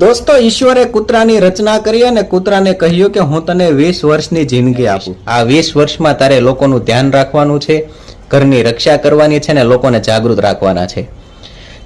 દોસ્તો ઈશ્વરે કૂતરાની રચના કરી અને કૂતરાને કહ્યું કે હું તને વીસ વર્ષની જિંદગી આપું. આ વીસ વર્ષમાં તારે લોકોનું ધ્યાન રાખવાનું છે ઘરની રક્ષા કરવાની છે ને લોકોને જાગૃત રાખવાના છે.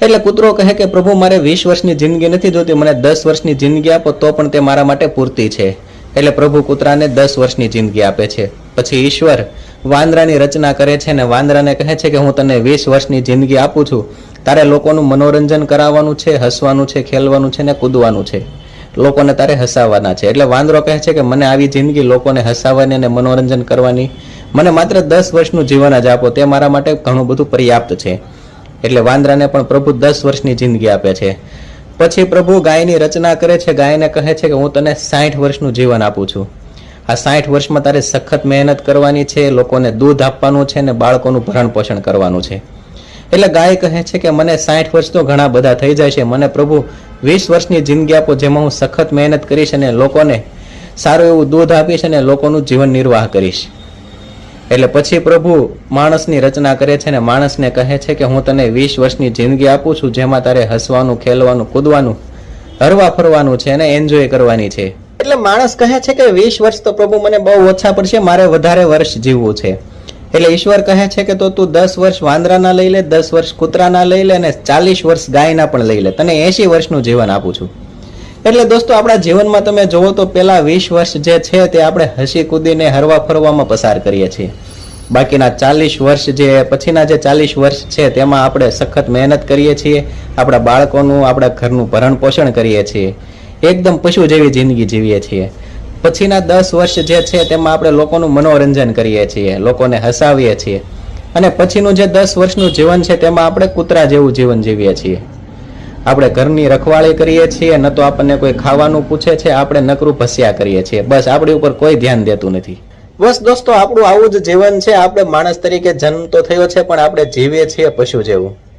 એટલે કૂતરો કહે કે પ્રભુ મારે વીસ વર્ષની જિંદગી નથી જોતી મને દસ વર્ષની જિંદગી આપો તો પણ તે મારા માટે પૂરતી છે. એટલે પ્રભુ કૂતરાને દસ વર્ષની જિંદગી આપે છે. પછી ઈશ્વર વાંદરાની રચના કરે છે ને વાંદરાને કહે છે કે હું તને વીસ વર્ષની જિંદગી આપું છું તારે લોકોનું મનોરંજન કરાવવાનું છે, હસવાનું છે, ખેલવાનું છે ને કૂદવાનું છે. લોકોને તારે હસાવવાના છે. એટલે વાંદરો કહે છે કે મને આવી જિંદગી લોકોને હસાવવાની અને મનોરંજન કરવાની મને માત્ર દસ વર્ષનું જીવન જ આપો. તે મારા માટે ઘણું બધું પર્યાપ્ત છે. એટલે વાંદરાને પણ પ્રભુ દસ વર્ષની જિંદગી આપે છે. પછી પ્રભુ ગાયની રચના કરે છે. ગાયને કહે છે કે હું તને સાઠ વર્ષનું જીવન આપું છું. આ સાઠ વર્ષમાં તારે સખત મહેનત કરવાની છે, લોકોને દૂધ આપવાનું છે ને બાળકોનું ભરણ પોષણ કરવાનું છે. એટલે ગાય કહે છે કે મને સાઠ વર્ષ તો ઘણા બધા થઈ જાય છે. મને પ્રભુ વીસ વર્ષની જિંદગી આપો જેમાં હું સખત મહેનત કરીશ અને લોકોને સારું એવું દૂધ આપીશ અને લોકોનું જીવન નિર્વાહ કરીશ. એટલે પછી પ્રભુ માણસની રચના કરે છે ને માણસને કહે છે કે હું તને વીસ વર્ષની જિંદગી આપું છું જેમાં તારે હસવાનું, ખેલવાનું, કૂદવાનું, હરવા ફરવાનું છે અને એન્જોય કરવાની છે. એટલે માણસ કહે છે કે વીસ વર્ષ તો પ્રભુ મને બહુ ઓછા પડશે, મારે વધારે વર્ષ જીવવું છે. એટલે ઈશ્વર કહે છે કે તો તું દસ વર્ષ વાંદરાના લઈ લે, દસ વર્ષ કૂતરાના લઈ લે અને ચાલીસ વર્ષ ગાયના પણ લઈ લે. તને એસી વર્ષનું જીવન આપું છું. એટલે દોસ્તો, આપણા જીવનમાં તમે જોવો તો પેલા વીસ વર્ષ જે છે તે આપણે હસી કૂદીને હરવા ફરવામાં પસાર કરીએ છીએ. બાકીના ચાલીસ વર્ષ જે, પછીના જે ચાલીસ વર્ષ છે તેમાં આપણે સખત મહેનત કરીએ છીએ, આપણા બાળકોનું, આપણા ઘરનું ભરણ પોષણ કરીએ છીએ. એકદમ પશુ જેવી જિંદગી જીવીએ છીએ. પછીના દસ વર્ષ જે છે તેમાં આપણે લોકોનું મનોરંજન કરીએ છીએ, લોકોને હસાવીએ છીએ. અને પછીનું જે દસ વર્ષનું જીવન છે તેમાં આપણે કૂતરા જેવું જીવન જીવીએ છીએ. આપણે ઘરની રખવાળી કરીએ છીએ, ન તો આપણને કોઈ ખાવાનું પૂછે છે, આપણે નકરું ભસ્યા કરીએ છીએ. બસ આપણી ઉપર કોઈ ધ્યાન દેતું નથી. બસ દોસ્તો, આપણું આવું જ જીવન છે. આપણે માણસ તરીકે જન્મ તો થયો છે, પણ આપણે જીવીએ છીએ પશુ જેવું.